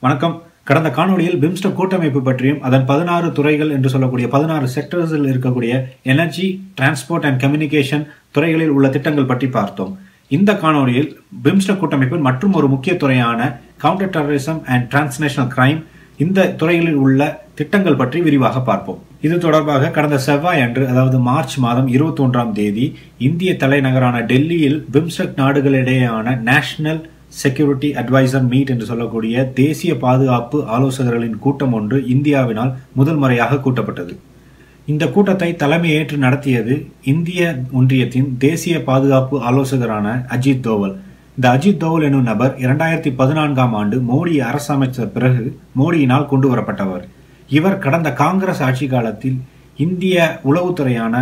வணக்கம். கடந்த காணொளியில் பிம்ஸ்டெக் கூட்டமைப்பு பற்றியும் அதன் பதினாறு துறைகள் என்று சொல்லக்கூடிய பதினாறு செக்டர்ஸில் இருக்கக்கூடிய எனர்ஜி டிரான்ஸ்போர்ட் அண்ட் கம்யூனிகேஷன் துறைகளில் உள்ள திட்டங்கள் பற்றி பார்த்தோம். இந்த காணொளியில் பிம்ஸ்டெக் கூட்டமைப்பின் மற்றும் ஒரு முக்கிய துறையான counter terrorism and transnational crime இந்த துறைகளில் உள்ள திட்டங்கள் பற்றி விரிவாக பார்ப்போம். இது தொடர்பாக கடந்த செவ்வாய் அன்று அதாவது மார்ச் மாதம் இருபத்தி ஒன்றாம் தேதி இந்திய தலைநகரான டெல்லியில் பிம்ஸ்டெக் நாடுகளிடையேயான நேஷனல் செக்யூரிட்டி அட்வைசர் மீட் என்று சொல்லக்கூடிய தேசிய பாதுகாப்பு ஆலோசகர்களின் கூட்டம் ஒன்று இந்தியாவினால் முதல் முறையாக கூட்டப்பட்டது. இந்த கூட்டத்தை தலைமையேற்று நடத்தியது இந்திய ஒன்றியத்தின் தேசிய பாதுகாப்பு ஆலோசகரான அஜித் தோவல். இந்த அஜித் தோவல் எனும் நபர் இரண்டாயிரத்தி பதினான்காம் ஆண்டு மோடி அரசமைத்த பிறகு மோடியினால் கொண்டு வரப்பட்டவர். இவர் கடந்த காங்கிரஸ் ஆட்சி காலத்தில் இந்திய உளவுத்துறையான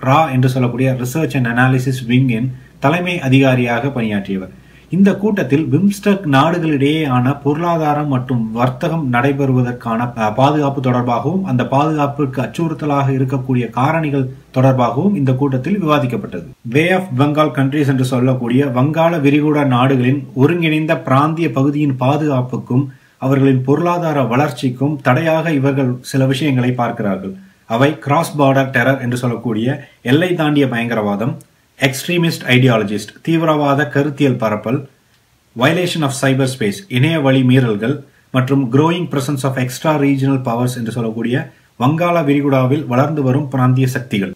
ரா என்று சொல்லக்கூடிய ரிசர்ச் அண்ட் அனாலிசிஸ் விங்கின் தலைமை அதிகாரியாக பணியாற்றியவர். இந்த கூட்டத்தில் பிம்ஸ்டெக் நாடுகளிடையேயான பொருளாதாரம் மற்றும் வர்த்தகம் நடைபெறுவதற்கான பாதுகாப்பு தொடர்பாகவும் அந்த பாதுகாப்பிற்கு அச்சுறுத்தலாக இருக்கக்கூடிய காரணிகள் தொடர்பாகவும் இந்த கூட்டத்தில் விவாதிக்கப்பட்டது. வே ஆஃப் பெங்கால் கண்ட்ரிஸ் என்று சொல்லக்கூடிய வங்காள விரிகுடா நாடுகளின் ஒருங்கிணைந்த பிராந்திய பகுதியின் பாதுகாப்புக்கும் அவர்களின் பொருளாதார வளர்ச்சிக்கும் தடையாக இவர்கள் சில விஷயங்களை பார்க்கிறார்கள். அவை கிராஸ் பார்டர் டெரர் என்று சொல்லக்கூடிய எல்லை தாண்டிய பயங்கரவாதம் எக்ஸ்ட்ரீமிஸ்ட் ஐடியாலஜிஸ்ட் தீவிரவாத கருத்தியல் பரப்பல் வயலேஷன் ஆஃப் சைபர் ஸ்பேஸ் இணைய வழி மீறல்கள் மற்றும் growing presence of extra regional powers என்று சொல்லக்கூடிய வங்காள விரிகுடாவில் வளர்ந்து வரும் பிராந்திய சக்திகள்.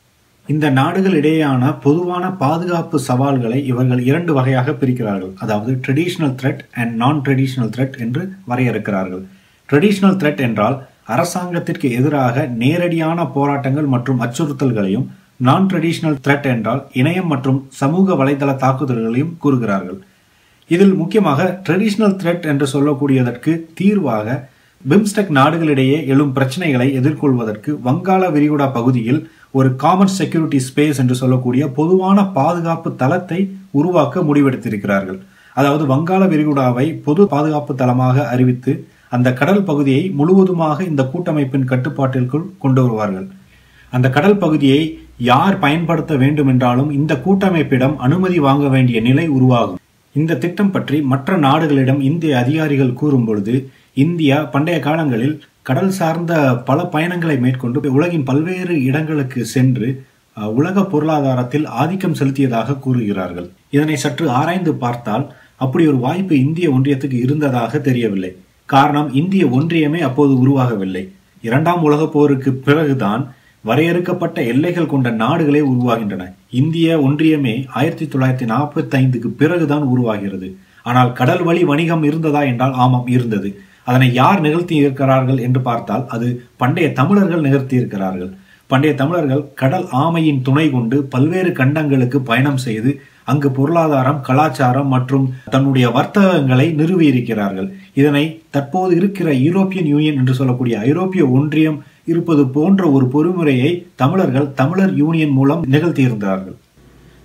இந்த நாடுகளிடையேயான பொதுவான பாதுகாப்பு சவால்களை இவர்கள் இரண்டு வகையாக பிரிக்கிறார்கள். அதாவது traditional threat and non traditional threat என்று வரையறுக்கிறார்கள். ட்ரெடிஷ்னல் த்ரெட் என்றால் அரசாங்கத்திற்கு எதிராக நேரடியான போராட்டங்கள் மற்றும் அச்சுறுத்தல்களையும் நான் ட்ரெடிஷ்னல் த்ரெட் என்றால் இணையம் மற்றும் சமூக வலைதள தாக்குதல்களையும் கூறுகிறார்கள். இதில் முக்கியமாக ட்ரெடிஷ்னல் த்ரெட் என்று சொல்லக்கூடியதற்கு தீர்வாக பிம்ஸ்டெக் நாடுகளிடையே எழும் பிரச்சனைகளை எதிர்கொள்வதற்கு வங்காள விரிகுடா பகுதியில் ஒரு காமன் செக்யூரிட்டி ஸ்பேஸ் என்று சொல்லக்கூடிய பொதுவான பாதுகாப்பு தளத்தை உருவாக்க முடிவெடுத்திருக்கிறார்கள். அதாவது வங்காள விரிகுடாவை பொது பாதுகாப்பு தளமாக அறிவித்து அந்த கடல் பகுதியை முழுவதுமாக இந்த கூட்டமைப்பின் கட்டுப்பாட்டிற்குள் கொண்டு வருவார்கள். அந்த கடல் பகுதியை யார் பயன்படுத்த வேண்டும் என்றாலும் இந்த கூட்டமைப்பிடம் அனுமதி வாங்க வேண்டிய நிலை உருவாகும். இந்த திட்டம் பற்றி மற்ற நாடுகளிடம் இந்திய அதிகாரிகள் கூறும் பொழுது இந்தியா பண்டைய காலங்களில் கடல் சார்ந்த பல பயணங்களை மேற்கொண்டு உலகின் பல்வேறு இடங்களுக்கு சென்று உலக பொருளாதாரத்தில் ஆதிக்கம் செலுத்தியதாக கூறுகிறார்கள். இதனை சற்று ஆராய்ந்து பார்த்தால் அப்படி ஒரு வாய்ப்பு இந்திய ஒன்றியத்துக்கு இருந்ததாக தெரியவில்லை. காரணம் இந்திய ஒன்றியமே அப்போது உருவாகவில்லை. இரண்டாம் உலகப் போருக்கு பிறகுதான் வரையறுக்கப்பட்ட எல்லைகள் கொண்ட நாடுகளே உருவாகின்றன. இந்திய ஒன்றியமே ஆயிரத்தி தொள்ளாயிரத்தி நாற்பத்தி ஐந்துக்கு பிறகுதான் உருவாகிறது. ஆனால் கடல் வழி வணிகம் இருந்ததா என்றால் ஆமாம் இருந்தது. அதனை யார் நிகழ்த்தி இருக்கிறார்கள் என்று பார்த்தால் அது பண்டைய தமிழர்கள் நிகழ்த்தி இருக்கிறார்கள் பண்டைய தமிழர்கள் கடல் ஆமையின் துணை கொண்டு பல்வேறு கண்டங்களுக்கு பயணம் செய்து அங்கு பொருளாதாரம் கலாச்சாரம் மற்றும் தன்னுடைய வர்த்தகங்களை நிறுவியிருக்கிறார்கள். இதனை தற்போது இருக்கிற யூரோப்பியன் யூனியன் என்று சொல்லக்கூடிய ஐரோப்பிய ஒன்றியம் இருப்பது போன்ற ஒரு பொறிமுறையை தமிழர்கள் தமிழர் யூனியன் மூலம் நிகழ்த்தியிருந்தார்கள்.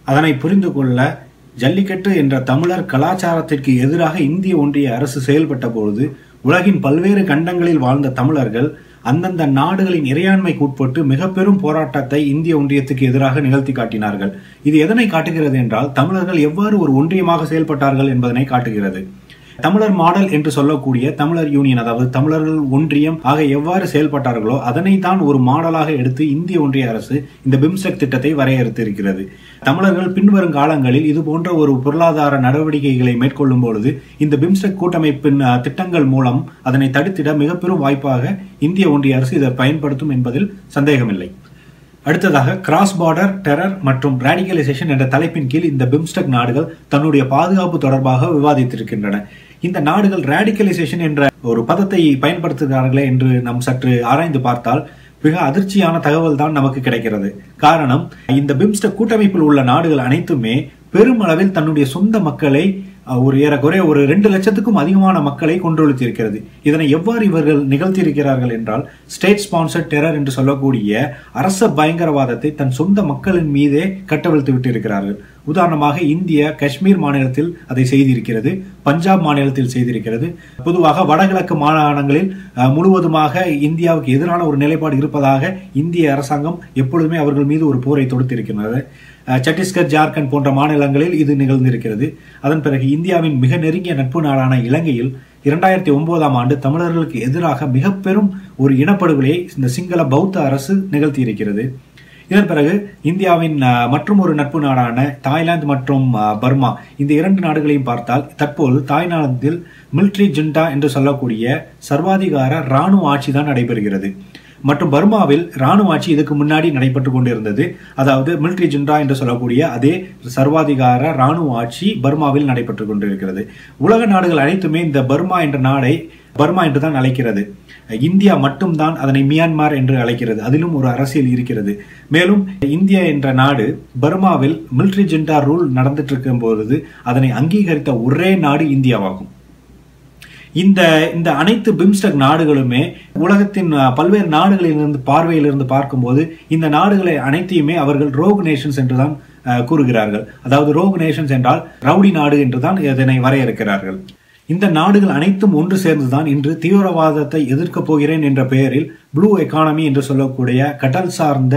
அதனை புரிந்து கொள்ள ஜல்லிக்கட்டு என்ற தமிழர் கலாச்சாரத்திற்கு எதிராக இந்திய ஒன்றிய அரசு செயல்பட்ட பொழுது உலகின் பல்வேறு கண்டங்களில் வாழ்ந்த தமிழர்கள் அந்தந்த நாடுகளின் இறையாண்மைக்கு உட்பட்டு மிக பெரும் போராட்டத்தை இந்திய ஒன்றியத்துக்கு எதிராக நிகழ்த்தி காட்டினார்கள். இது எதனை காட்டுகிறது என்றால் தமிழர்கள் எவ்வாறு ஒரு ஒன்றியமாக செயல்பட்டார்கள் என்பதனை காட்டுகிறது. தமிழர் மாடல் என்று சொல்லக்கூடிய தமிழர் யூனியன் அதாவது தமிழர்கள் ஒன்றியம் ஆக எவ்வாறு செயல்பட்டார்களோ அதனை தான் ஒரு மாடலாக எடுத்து இந்திய ஒன்றிய அரசு இந்த பிம்ஸ்டெக் திட்டத்தை வரையறுத்து இருக்கிறது தமிழர்கள் பின்வரும் காலங்களில் இது போன்ற ஒரு பொருளாதார நடவடிக்கைகளை மேற்கொள்ளும் பொழுது இந்த பிம்ஸ்டெக் கூட்டமைப்பின் திட்டங்கள் மூலம் அதனை தடுத்திட மிக பெரும் வாய்ப்பாக இந்திய ஒன்றிய அரசு இதை பயன்படுத்தும் என்பதில் சந்தேகமில்லை. அடுத்ததாக கிராஸ் பார்டர் டெரர் மற்றும் ரேடிகலைசேஷன் என்ற தலைப்பின் கீழ் இந்த பிம்ஸ்டெக் நாடுகள் தன்னுடைய பாதுகாப்பு தொடர்பாக விவாதித்திருக்கின்றன. இந்த நாடுகள் ரேடிக்கலைசேஷன் என்ற ஒரு பதத்தை பயன்படுத்துகிறார்களே என்று நாம் சற்று ஆராய்ந்து பார்த்தால் மிக அதிர்ச்சியான தகவல் தான் நமக்கு கிடைக்கிறது. காரணம் இந்த பிம்ஸ்டெக் கூட்டமைப்பில் உள்ள நாடுகள் அனைத்துமே பெருமளவில் தன்னுடைய சொந்த மக்களை ஒரு ஏறக்குறைய ஒரு ரெண்டு லட்சத்துக்கும் அதிகமான மக்களை கொன்றொழித்திருக்கிறது இதனை எவ்வாறு இவர்கள் நிகழ்த்தியிருக்கிறார்கள் என்றால் ஸ்டேட் ஸ்பான்சர்ட் டெரர் என்று சொல்லக்கூடிய அரச பயங்கரவாதத்தை தன் சொந்த மக்களின் மீதே கட்டவிழ்த்து விட்டிருக்கிறார்கள். உதாரணமாக இந்தியா காஷ்மீர் மாநிலத்தில் அதை செய்திருக்கிறது பஞ்சாப் மாநிலத்தில் செய்திருக்கிறது. பொதுவாக வடகிழக்கு மாகாணங்களில் முழுவதுமாக இந்தியாவுக்கு எதிரான ஒரு நிலைப்பாடு இருப்பதாக இந்திய அரசாங்கம் எப்பொழுதுமே அவர்கள் மீது ஒரு போரை தொடுத்திருக்கிறது. சத்தீஸ்கர் ஜார்க்கண்ட் போன்ற மாநிலங்களில் இது நிகழ்ந்திருக்கிறது. அதன் பிறகு இந்தியாவின் மிக நெருங்கிய நட்பு நாடான இலங்கையில் இரண்டாயிரத்தி ஒன்பதாம் ஆண்டு தமிழர்களுக்கு எதிராக மிக பெரும் ஒரு இனப்படுகொலையை இந்த சிங்கள பௌத்த அரசு நிகழ்த்தியிருக்கிறது. இதன் பிறகு இந்தியாவின் மற்றும் ஒரு நட்பு நாடான தாய்லாந்து மற்றும் பர்மா இந்த இரண்டு நாடுகளையும் பார்த்தால் தற்போது தாய்லாந்தில் மிலிட்ரி ஜுண்டா என்று சொல்லக்கூடிய சர்வாதிகார ராணுவ ஆட்சி தான் நடைபெறுகிறது. மற்றும் பர்மாவில் ராணுவ ஆட்சி இதுக்கு முன்னாடி நடைபெற்று கொண்டிருந்தது. அதாவது மிலிட்ரி ஜுண்டா என்று சொல்லக்கூடிய அதே சர்வாதிகார ராணுவ ஆட்சி பர்மாவில் நடைபெற்று கொண்டிருக்கிறது. உலக நாடுகள் அனைத்துமே இந்த பர்மா என்ற நாடை பர்மா என்று தான் அழைக்கிறது. இந்தியா மட்டும்தான் அதனை மியான்மார் என்று அழைக்கிறது. அதிலும் ஒரு அரசியல் இருக்கிறது. மேலும் இந்தியா என்ற நாடு பர்மாவில் மிலிட்ரி ஜெண்டா ரூல் நடந்துட்டு இருக்கும் பொழுது அதனை அங்கீகரித்த ஒரே நாடு இந்தியாவாகும். இந்த இந்த அனைத்து பிம்ஸ்டெக் நாடுகளுமே உலகத்தின் பல்வேறு நாடுகளிலிருந்து பார்வையிலிருந்து பார்க்கும்போது இந்த நாடுகளை அனைத்தையுமே அவர்கள் ரோக் நேஷன்ஸ் என்றுதான் அஹ், கூறுகிறார்கள். அதாவது ரோக் நேஷன்ஸ் என்றால் ரவுடி நாடு என்றுதான் இதனை வரையறுக்கிறார்கள். இந்த நாடுகள் அனைத்தும் ஒன்று சேர்ந்துதான் இன்று தீவிரவாதத்தை எதிர்க்கப் போகிறேன் என்ற பெயரில் ப்ளூ எக்கானமி என்று சொல்லக்கூடிய கடல் சார்ந்த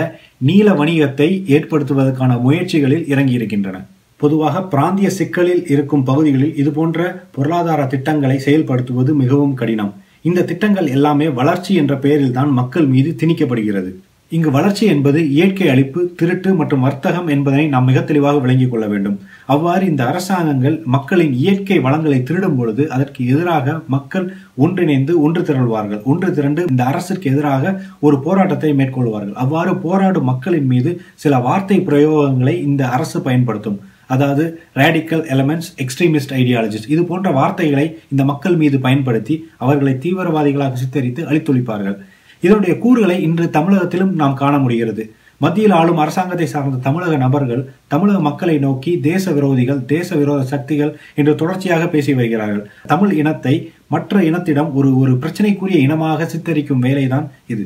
நீல வணிகத்தை ஏற்படுத்துவதற்கான முயற்சிகளில் இறங்கியிருக்கின்றன. பொதுவாக பிராந்திய சிக்கலில் இருக்கும் பகுதிகளில் இதுபோன்ற பொருளாதார திட்டங்களை செயல்படுத்துவது மிகவும் கடினம். இந்த திட்டங்கள் எல்லாமே வளர்ச்சி என்ற பெயரில் தான் மக்கள் மீது திணிக்கப்படுகிறது. இங்கு வளர்ச்சி என்பது இயற்கை அழிப்பு திருட்டு மற்றும் வர்த்தகம் என்பதனை நாம் மிக தெளிவாக விளங்கிக் கொள்ள வேண்டும். அவ்வாறு இந்த அரசாங்கங்கள் மக்களின் இயற்கை வளங்களை திருடும் பொழுது அதற்கு எதிராக மக்கள் ஒன்றிணைந்து ஒன்று திரள்வார்கள். ஒன்று திரண்டு இந்த அரசிற்கு எதிராக ஒரு போராட்டத்தை மேற்கொள்வார்கள். அவ்வாறு போராடும் மக்களின் மீது சில வார்த்தை பிரயோகங்களை இந்த அரசு பயன்படுத்தும். அதாவது ரேடிக்கல் எலமெண்ட்ஸ் எக்ஸ்ட்ரீமிஸ்ட் ஐடியாலஜிஸ் இது போன்ற வார்த்தைகளை இந்த மக்கள் மீது பயன்படுத்தி அவர்களை தீவிரவாதிகளாக சித்தரித்து அழித்தொழிப்பார்கள். இதனுடைய கூறுகளை இன்று தமிழகத்திலும் நாம் காண முடிகிறது. மத்தியில் ஆளும் அரசாங்கத்தை சார்ந்த தமிழக நபர்கள் தமிழக மக்களை நோக்கி தேச விரோதிகள் தேச விரோத சக்திகள் என்று தொடர்ச்சியாக பேசி வருகிறார்கள். தமிழ் இனத்தை மற்ற இனத்திடம் ஒரு ஒரு பிரச்சனைக்குரிய இனமாக சித்தரிக்கும் வேலைதான் இது.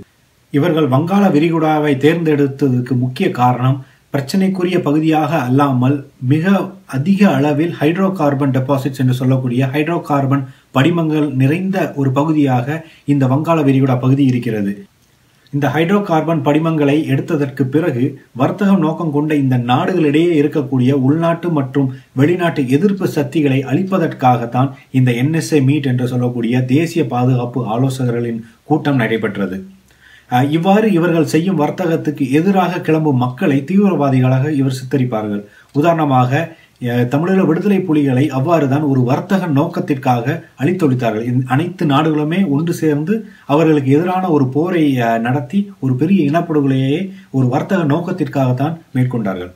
இவர்கள் வங்காள விரிகுடாவை தேர்ந்தெடுத்ததற்கு முக்கிய காரணம் பிரச்சனைக்குரிய பகுதியாக அல்லாமல் மிக அதிக அளவில் ஹைட்ரோ கார்பன் டெபாசிட்ஸ் என்று சொல்லக்கூடிய ஹைட்ரோ கார்பன் படிமங்கள் நிறைந்த ஒரு பகுதியாக இந்த வங்காள விரிகுடா பகுதி இருக்கிறது. இந்த ஹைட்ரோ கார்பன் படிமங்களை எடுத்ததற்கு பிறகு வர்த்தக நோக்கம் கொண்ட இந்த நாடுகளிடையே இருக்கக்கூடிய உள்நாட்டு மற்றும் வெளிநாட்டு எதிர்ப்பு சக்திகளை அழிப்பதற்காகத்தான் இந்த என்எஸ்ஏ மீட் என்று சொல்லக்கூடிய தேசிய பாதுகாப்பு ஆலோசகர்களின் கூட்டம் நடைபெற்றது. இவ்வாறு இவர்கள் செய்யும் வர்த்தகத்துக்கு எதிராக கிளம்பும் மக்களை தீவிரவாதிகளாக இவர் சித்தரிப்பார்கள். உதாரணமாக தமிழீழ விடுதலை புலிகளை அவ்வாறுதான் ஒரு வர்த்தக நோக்கத்திற்காக அழித்தொழித்தார்கள். அனைத்து நாடுகளுமே ஒன்று சேர்ந்து அவர்களுக்கு எதிரான ஒரு போரை நடத்தி ஒரு பெரிய இனப்படுகொலையை ஒரு வர்த்தக நோக்கத்திற்காகத்தான் மேற்கொண்டார்கள்.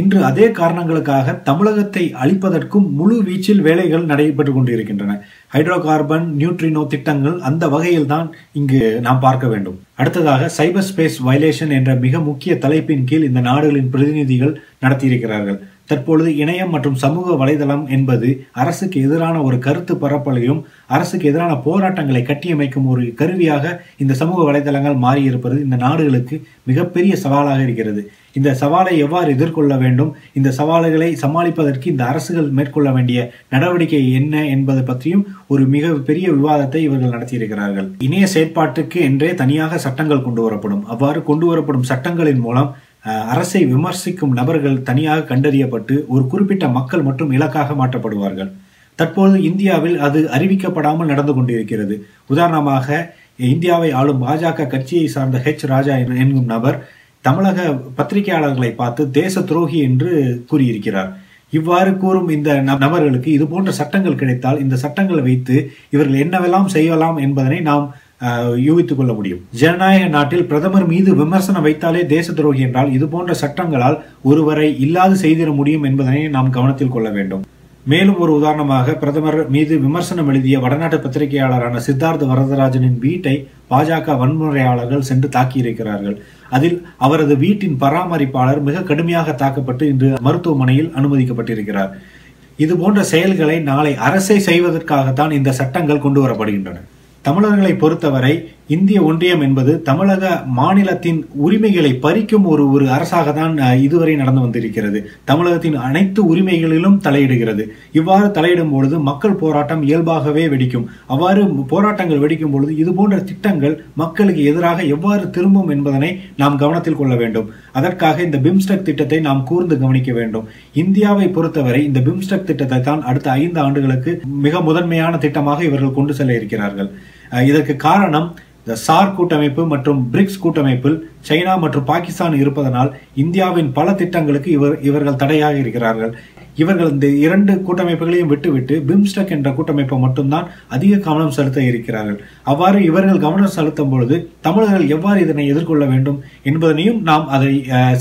இன்று அதே காரணங்களுக்காக தமிழகத்தை அழிப்பதற்கும் முழு வீச்சில் வேலைகள் நடைபெற்றுக் கொண்டிருக்கின்றன. ஹைட்ரோ கார்பன் நியூட்ரினோ திட்டங்கள் அந்த வகையில் தான் இங்கு நாம் பார்க்க வேண்டும். அடுத்ததாக சைபர் ஸ்பேஸ் வயலேஷன் என்ற மிக முக்கிய தலைப்பின் கீழ் இந்த நாடுகளின் பிரதிநிதிகள் நடத்தியிருக்கிறார்கள். தற்பொழுது இணையம் மற்றும் சமூக வலைதளம் என்பது அரசுக்கு எதிரான ஒரு கருத்து பரப்பலையும் அரசுக்கு எதிரான போராட்டங்களை கட்டியமைக்கும் ஒரு கருவியாக இந்த சமூக வலைதளங்கள் மாறியிருப்பது இந்த நாடுகளுக்கு மிகப்பெரிய சவாலாக இருக்கிறது. இந்த சவாலை எவ்வாறு எதிர்கொள்ள வேண்டும்? இந்த சவால்களை சமாளிப்பதற்கு இந்த அரசுகள் மேற்கொள்ள வேண்டிய நடவடிக்கை என்ன என்பது பற்றியும் ஒரு மிக பெரிய விவாதத்தை இவர்கள் நடத்தியிருக்கிறார்கள். இணைய செயற்பாட்டுக்கு என்றே தனியாக சட்டங்கள் கொண்டு வரப்படும். அவ்வாறு கொண்டு வரப்படும் சட்டங்களின் மூலம் அரசை விமர்சிக்கும் நபர்கள் தனியாக கண்டறியப்பட்டு ஒரு குறிப்பிட்ட மக்கள் மட்டும் இலக்காக மாற்றப்படுவார்கள். தற்போது இந்தியாவில் அது அறிவிக்கப்படாமல் நடந்து கொண்டிருக்கிறது. உதாரணமாக இந்தியாவை ஆளும் பாஜக கட்சியை சார்ந்த ஹெச் ராஜா என்கும் நபர் தமிழக பத்திரிகையாளர்களை பார்த்து தேச துரோகி என்று கூறியிருக்கிறார். இவ்வாறு கூறும் இந்த நபர்களுக்கு இது போன்ற சட்டங்கள் கிடைத்தால் இந்த சட்டங்களை வைத்து இவர்கள் என்னவெல்லாம் செய்யலாம் என்பதனை நாம் யூகித்துக் கொள்ள முடியும். ஜனநாயக நாட்டில் பிரதமர் மீது விமர்சனம் வைத்தாலே தேச துரோகி என்றால் இது போன்ற சட்டங்களால் ஒருவரை இல்லாது செய்திட முடியும் என்பதனை நாம் கவனத்தில் கொள்ள வேண்டும். மேலும் ஒரு உதாரணமாக பிரதமர் மீது விமர்சனம் எழுதிய வடநாட்டு பத்திரிகையாளரான சித்தார்த்த வரதராஜனின் வீட்டை பாஜக வன்முறையாளர்கள் சென்று தாக்கியிருக்கிறார்கள். அதில் அவரது வீட்டின் பராமரிப்பாளர் மிக கடுமையாக தாக்கப்பட்டு இன்று மருத்துவமனையில் அனுமதிக்கப்பட்டிருக்கிறார். இது போன்ற செயல்களை நாளை அரசை செய்வதற்காகத்தான் இந்த சட்டங்கள் கொண்டு வரப்படுகின்றன. தமிழர்களை பொறுத்தவரை இந்திய ஒன்றியம் என்பது தமிழக மாநிலத்தின் உரிமைகளை பறிக்கும் ஒரு ஒரு அரசாக தான் இதுவரை நடந்து வந்திருக்கிறது. தமிழகத்தின் அனைத்து உரிமைகளிலும் தலையிடுகிறது. இவ்வாறு தலையிடும் பொழுது மக்கள் போராட்டம் இயல்பாகவே வெடிக்கும். அவ்வாறு போராட்டங்கள் வெடிக்கும் பொழுது இது போன்ற திட்டங்கள் மக்களுக்கு எதிராக எவ்வாறு திரும்பும் என்பதனை நாம் கவனத்தில் கொள்ள வேண்டும். அதற்காக இந்த பிம்ஸ்டெக் திட்டத்தை நாம் கூர்ந்து கவனிக்க வேண்டும். இந்தியாவை பொறுத்தவரை இந்த பிம்ஸ்டெக் திட்டத்தை தான் அடுத்த ஐந்து ஆண்டுகளுக்கு மிக முதன்மையான திட்டமாக இவர்கள் கொண்டு செல்ல இருக்கிறார்கள். இதற்கு காரணம் இந்த சார் கூட்டமைப்பு மற்றும் பிரிக்ஸ் கூட்டமைப்பில் சைனா மற்றும் பாகிஸ்தான் இருப்பதனால் இந்தியாவின் பல திட்டங்களுக்கு இவர் இவர்கள் தடையாக இருக்கிறார்கள். இவர்கள் இந்த இரண்டு கூட்டமைப்புகளையும் விட்டுவிட்டு பிம்ஸ்டெக் என்ற கூட்டமைப்பை மட்டும்தான் அதிக கவனம் செலுத்த இருக்கிறார்கள். அவ்வாறு இவர்கள் கவனம் செலுத்தும் பொழுது தமிழர்கள் எவ்வாறு இதனை எதிர்கொள்ள வேண்டும் என்பதனையும் நாம் அதை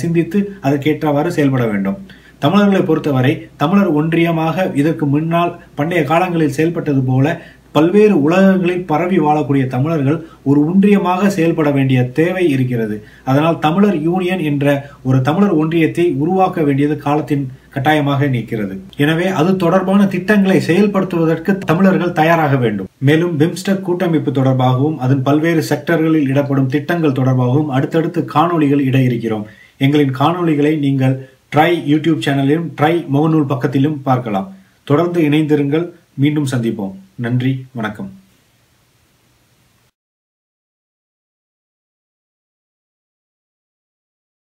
சிந்தித்து அதற்கேற்றவாறு செயல்பட வேண்டும். தமிழர்களை பொறுத்தவரை தமிழர் ஒன்றியமாக இதற்கு முன்னால் பண்டைய காலங்களில் செயல்பட்டது போல பல்வேறு உலகங்களில் பரவி வாழக்கூடிய தமிழர்கள் ஒரு ஒன்றியமாக செயல்பட வேண்டிய தேவை இருக்கிறது. அதனால் தமிழர் யூனியன் என்ற ஒரு தமிழர் ஒன்றியத்தை உருவாக்க வேண்டியது காலத்தின் கட்டாயமாக நிற்கிறது. எனவே அது தொடர்பான திட்டங்களை செயல்படுத்துவதற்கு தமிழர்கள் தயாராக வேண்டும். மேலும் பிம்ஸ்டெக் கூட்டமைப்பு தொடர்பாகவும் அதன் பல்வேறு செக்டர்களில் இடப்படும் திட்டங்கள் தொடர்பாகவும் அடுத்தடுத்து காணொளிகள் இட இருக்கிறோம். எங்களின் காணொளிகளை நீங்கள் ட்ரை யூடியூப் சேனலிலும் ட்ரை முகநூல் பக்கத்திலும் பார்க்கலாம். தொடர்ந்து இணைந்திருங்கள். மீண்டும் சந்திப்போம். நன்றி வணக்கம்.